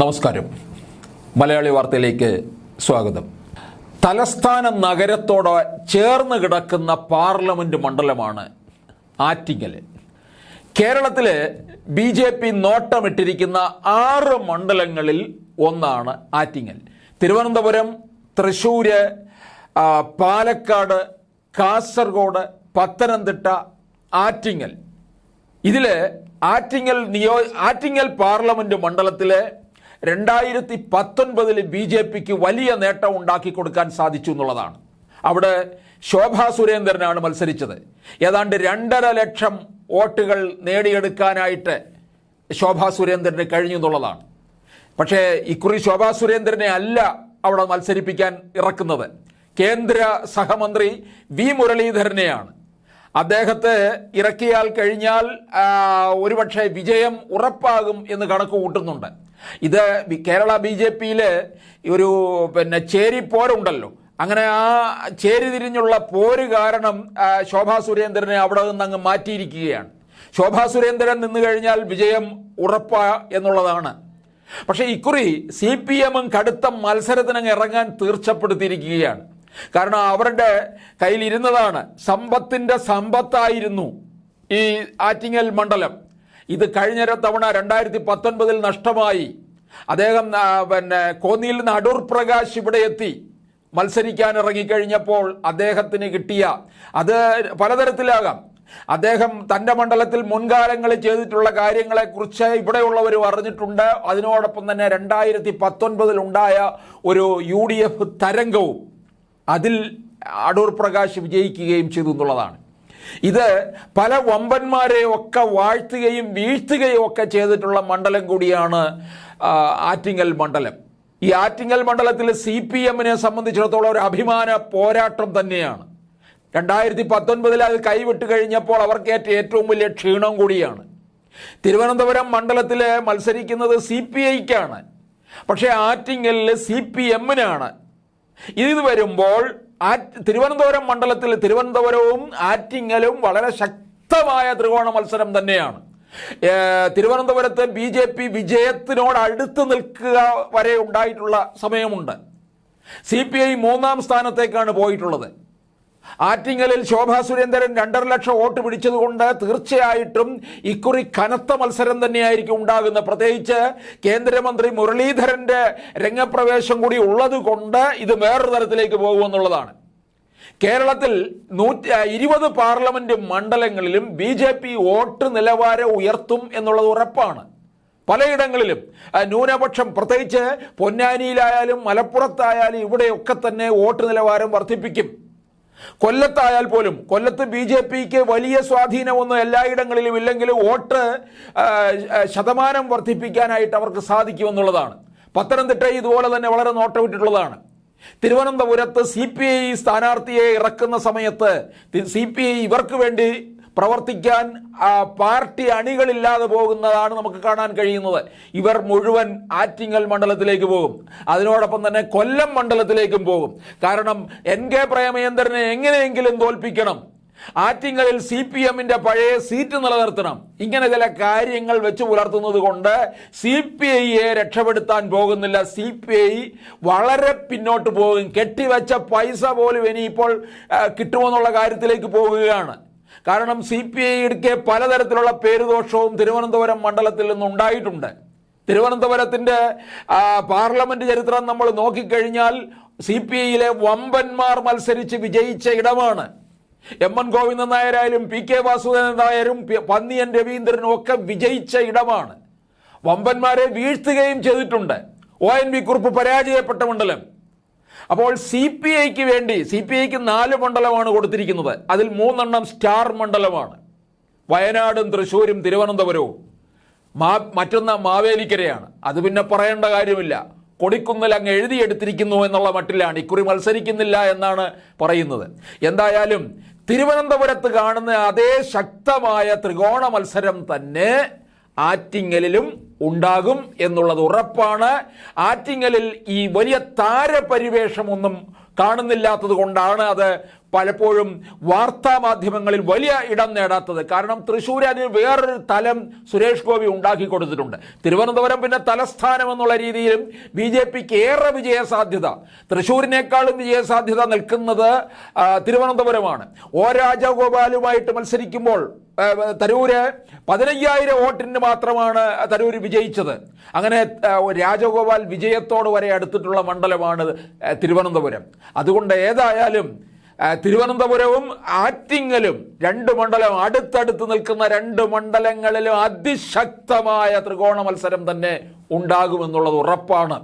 നമസ്കാരം. മലയാളി വാർത്തയിലേക്ക് സ്വാഗതം. തലസ്ഥാന നഗരത്തോട് ചേർന്ന് കിടക്കുന്ന പാർലമെന്റ് മണ്ഡലമാണ് ആറ്റിങ്ങൽ. കേരളത്തിലെ ബി ജെ പി നോട്ടമിട്ടിരിക്കുന്ന ആറ് മണ്ഡലങ്ങളിൽ ഒന്നാണ് ആറ്റിങ്ങൽ. തിരുവനന്തപുരം തൃശ്ശൂർ പാലക്കാട് കാസർഗോഡ് പത്തനംതിട്ട ആറ്റിങ്ങൽ. ഇതിൽ ആറ്റിങ്ങൽ നിയോ ആറ്റിങ്ങൽ പാർലമെന്റ് മണ്ഡലത്തിൽ രണ്ടായിരത്തി പത്തൊൻപതിൽ ബി ജെ പിക്ക് വലിയ നേട്ടം ഉണ്ടാക്കി കൊടുക്കാൻ സാധിച്ചു എന്നുള്ളതാണ്. അവിടെ ശോഭാ സുരേന്ദ്രനാണ് മത്സരിച്ചത്. ഏതാണ്ട് രണ്ടര ലക്ഷം വോട്ടുകൾ നേടിയെടുക്കാനായിട്ട് ശോഭാ സുരേന്ദ്രന് കഴിഞ്ഞു എന്നുള്ളതാണ്. പക്ഷേ ഇക്കുറി ശോഭാ സുരേന്ദ്രനെ അല്ല അവിടെ മത്സരിപ്പിക്കാൻ ഇറക്കുന്നത്. കേന്ദ്ര സഹമന്ത്രി വി മുരളീധരനെയാണ്. അദ്ദേഹത്തെ ഇറക്കിയാൽ കഴിഞ്ഞാൽ ഒരുപക്ഷെ വിജയം ഉറപ്പാകും എന്ന് കണക്ക് കൂട്ടുന്നുണ്ട് ഇത് കേരള ബി ജെ പിയിൽ ഒരു പിന്നെ ചേരി പോരുണ്ടല്ലോ. അങ്ങനെ ആ ചേരി തിരിഞ്ഞുള്ള പോര് കാരണം ശോഭാ സുരേന്ദ്രനെ അവിടെ നിന്ന് അങ്ങ് മാറ്റിയിരിക്കുകയാണ്. ശോഭാ സുരേന്ദ്രൻ നിന്ന് കഴിഞ്ഞാൽ വിജയം ഉറപ്പ എന്നുള്ളതാണ്. പക്ഷേ ഇക്കുറി സി പി എമ്മും കടുത്ത മത്സരത്തിനങ്ങ് ഇറങ്ങാൻ തീർച്ചപ്പെടുത്തിയിരിക്കുകയാണ്. കാരണം അവരുടെ കയ്യിലിരുന്നതാണ് സമ്പത്തിന്റെ സമ്പത്തായിരുന്നു ഈ ആറ്റിങ്ങൽ മണ്ഡലം. ഇത് കഴിഞ്ഞ തവണ രണ്ടായിരത്തി പത്തൊൻപതിൽ നഷ്ടമായി. അദ്ദേഹം പിന്നെ കോന്നിയിൽ നിന്ന് അടൂർ പ്രകാശ് ഇവിടെ എത്തി. മത്സരിക്കാൻ ഇറങ്ങിക്കഴിഞ്ഞപ്പോൾ അദ്ദേഹത്തിന് കിട്ടിയ അത് പലതരത്തിലാകാം. അദ്ദേഹം തന്റെ മണ്ഡലത്തിൽ മുൻകാലങ്ങളിൽ ചെയ്തിട്ടുള്ള കാര്യങ്ങളെക്കുറിച്ച് ഇവിടെയുള്ളവർ അറിഞ്ഞിട്ടുണ്ട്. അതിനോടൊപ്പം തന്നെ രണ്ടായിരത്തി പത്തൊൻപതിൽ ഉണ്ടായ ഒരു യു ഡി എഫ് തരംഗവും അതിൽ അടൂർ പ്രകാശ് വിജയിക്കുകയും ചെയ്തു എന്നുള്ളതാണ്. ഇത് പല വമ്പന്മാരെ ഒക്കെ വാഴ്ത്തുകയും വീഴ്ത്തുകയും ഒക്കെ ചെയ്തിട്ടുള്ള മണ്ഡലം കൂടിയാണ് ആറ്റിങ്ങൽ മണ്ഡലം. ഈ ആറ്റിങ്ങൽ മണ്ഡലത്തിൽ സി പി എമ്മിനെ സംബന്ധിച്ചിടത്തോളം ഒരു അഭിമാന പോരാട്ടം തന്നെയാണ്. രണ്ടായിരത്തി പത്തൊൻപതിൽ അത് കൈവിട്ട് കഴിഞ്ഞപ്പോൾ അവർക്കേറ്റ ഏറ്റവും വലിയ ക്ഷീണം കൂടിയാണ്. തിരുവനന്തപുരം മണ്ഡലത്തിൽ മത്സരിക്കുന്നത് സി പി ഐക്കാണ്. പക്ഷേ ആറ്റിങ്ങലിൽ സി പി എമ്മിനാണ്. ഇത് വരുമ്പോൾ ആ തിരുവനന്തപുരം മണ്ഡലത്തിൽ തിരുവനന്തപുരവും ആറ്റിങ്ങലും വളരെ ശക്തമായ ത്രികോണ മത്സരം തന്നെയാണ്. തിരുവനന്തപുരത്ത് ബി ജെ പി വിജയത്തിനോട് അടുത്ത് നിൽക്കുക വരെ ഉണ്ടായിട്ടുള്ള സമയമുണ്ട്. സി പി ഐ മൂന്നാം സ്ഥാനത്തേക്കാണ് പോയിട്ടുള്ളത്. ആറ്റിങ്ങലിൽ ശോഭാ സുരേന്ദ്രൻ രണ്ടര ലക്ഷം വോട്ട് പിടിച്ചതുകൊണ്ട് തീർച്ചയായിട്ടും ഇക്കുറി കനത്ത മത്സരം തന്നെയായിരിക്കും ഉണ്ടാകുന്നത്. പ്രത്യേകിച്ച് കേന്ദ്രമന്ത്രി മുരളീധരന്റെ രംഗപ്രവേശം കൂടി ഉള്ളതുകൊണ്ട് ഇത് വേറൊരു തരത്തിലേക്ക് പോകുമെന്നുള്ളതാണ്. കേരളത്തിൽ നൂറ്റി ഇരുപത് പാർലമെന്റ് മണ്ഡലങ്ങളിലും ബി ജെ പി വോട്ട് നിലവാരം ഉയർത്തും എന്നുള്ളത് ഉറപ്പാണ്. പലയിടങ്ങളിലും ന്യൂനപക്ഷം പ്രത്യേകിച്ച് പൊന്നാനിയിലായാലും മലപ്പുറത്തായാലും ഇവിടെയൊക്കെ തന്നെ വോട്ട് നിലവാരം വർദ്ധിപ്പിക്കും. കൊല്ലത്തായാൽ പോലും കൊല്ലത്ത് ബി ജെ പിക്ക് വലിയ സ്വാധീനമൊന്നും എല്ലായിടങ്ങളിലും ഇല്ലെങ്കിലും വോട്ട് ശതമാനം വർദ്ധിപ്പിക്കാനായിട്ട് അവർക്ക് സാധിക്കുമെന്നുള്ളതാണ്. പത്തനംതിട്ട ഇതുപോലെ തന്നെ വളരെ നോട്ടമിട്ടിട്ടുള്ളതാണ്. തിരുവനന്തപുരത്ത് സി പി ഐ സ്ഥാനാർത്ഥിയെ ഇറക്കുന്ന സമയത്ത് സി പി ഐ ഇവർക്ക് വേണ്ടി പ്രവർത്തിക്കാൻ പാർട്ടി അണികളില്ലാതെ പോകുന്നതാണ് നമുക്ക് കാണാൻ കഴിയുന്നത്. ഇവർ മുഴുവൻ ആറ്റിങ്ങൽ മണ്ഡലത്തിലേക്ക് പോകും. അതിനോടൊപ്പം തന്നെ കൊല്ലം മണ്ഡലത്തിലേക്കും പോകും. കാരണം എൻ. കെ. പ്രേമചന്ദ്രനെ എങ്ങനെയെങ്കിലും തോൽപ്പിക്കണം. ആറ്റിങ്ങലിൽ സി പി എമ്മിന്റെ പഴയ സീറ്റ് നിലനിർത്തണം. ഇങ്ങനെ ചില കാര്യങ്ങൾ വെച്ച് പുലർത്തുന്നത് കൊണ്ട് സി പി ഐയെ രക്ഷപ്പെടുത്താൻ പോകുന്നില്ല. സി പി ഐ വളരെ പിന്നോട്ട് പോകും. കെട്ടിവെച്ച പൈസ പോലും ഇനിയിപ്പോൾ കിട്ടുമെന്നുള്ള കാര്യത്തിലേക്ക് പോകുകയാണ്. കാരണം സി പി ഐക്ക് പലതരത്തിലുള്ള പേരുദോഷവും തിരുവനന്തപുരം മണ്ഡലത്തിൽ നിന്നുണ്ടായിട്ടുണ്ട്. തിരുവനന്തപുരത്തിന്റെ പാർലമെന്റ് ചരിത്രം നമ്മൾ നോക്കിക്കഴിഞ്ഞാൽ സി പി ഐയിലെ വമ്പന്മാർ മത്സരിച്ച് വിജയിച്ച ഇടമാണ്. എം എൻ ഗോവിന്ദൻ നായരായാലും പി കെ വാസുദേവൻ നായരും പന്നിയൻ രവീന്ദ്രനും ഒക്കെ വിജയിച്ച ഇടമാണ്. വമ്പന്മാരെ വീഴ്ത്തുകയും ചെയ്തിട്ടുണ്ട്. ഒ എൻ വി കുറിപ്പ് പരാജയപ്പെട്ട മണ്ഡലം. അപ്പോൾ സി പി ഐക്ക് വേണ്ടി സി പി ഐക്ക് നാല് മണ്ഡലമാണ് കൊടുത്തിരിക്കുന്നത്. അതിൽ മൂന്നെണ്ണം സ്റ്റാർ മണ്ഡലമാണ്. വയനാടും തൃശ്ശൂരും തിരുവനന്തപുരവും. മാ മറ്റൊന്ന് മാവേലിക്കരയാണ്. അത് പിന്നെ പറയേണ്ട കാര്യമില്ല. കൊടിക്കുന്നിൽ അങ്ങ് എഴുതിയെടുത്തിരിക്കുന്നു എന്നുള്ള മട്ടിലാണ്. ഇക്കുറി മത്സരിക്കുന്നില്ല എന്നാണ് പറയുന്നത്. എന്തായാലും തിരുവനന്തപുരത്ത് കാണുന്ന അതേ ശക്തമായ ത്രികോണ മത്സരം തന്നെ ആറ്റിങ്ങലിലും ഉണ്ടാകും എന്നുള്ളത് ഉറപ്പാണ്. ആറ്റിങ്ങലിൽ ഈ വലിയ താരപരിവേഷമൊന്നും കാണുന്നില്ലാത്തത് കൊണ്ടാണ് അത് പലപ്പോഴും വാർത്താ മാധ്യമങ്ങളിൽ വലിയ ഇടം നേടാത്തത്. കാരണം തൃശ്ശൂർ അതിന് വേറൊരു തലം സുരേഷ് ഗോപി ഉണ്ടാക്കി കൊടുത്തിട്ടുണ്ട്. തിരുവനന്തപുരം പിന്നെ തലസ്ഥാനം എന്നുള്ള രീതിയിലും ബി ജെ പിക്ക് ഏറെ വിജയസാധ്യത. തൃശ്ശൂരിനേക്കാളും വിജയസാധ്യത നിൽക്കുന്നത് തിരുവനന്തപുരമാണ്. ഒ രാജഗോപാലുമായിട്ട് മത്സരിക്കുമ്പോൾ തരൂര് പതിനയ്യായിരം വോട്ടിന് മാത്രമാണ് തരൂർ വിജയിച്ചത്. അങ്ങനെ രാജഗോപാൽ വിജയത്തോട് വരെ അടുത്തിട്ടുള്ള മണ്ഡലമാണ് തിരുവനന്തപുരം. അതുകൊണ്ട് ഏതായാലും തിരുവനന്തപുരവും ആറ്റിങ്ങലും രണ്ട് മണ്ഡലം അടുത്തടുത്ത് നിൽക്കുന്ന രണ്ട് മണ്ഡലങ്ങളിലും അതിശക്തമായ ത്രികോണ മത്സരം തന്നെ ഉണ്ടാകുമെന്നുള്ളത് ഉറപ്പാണ്.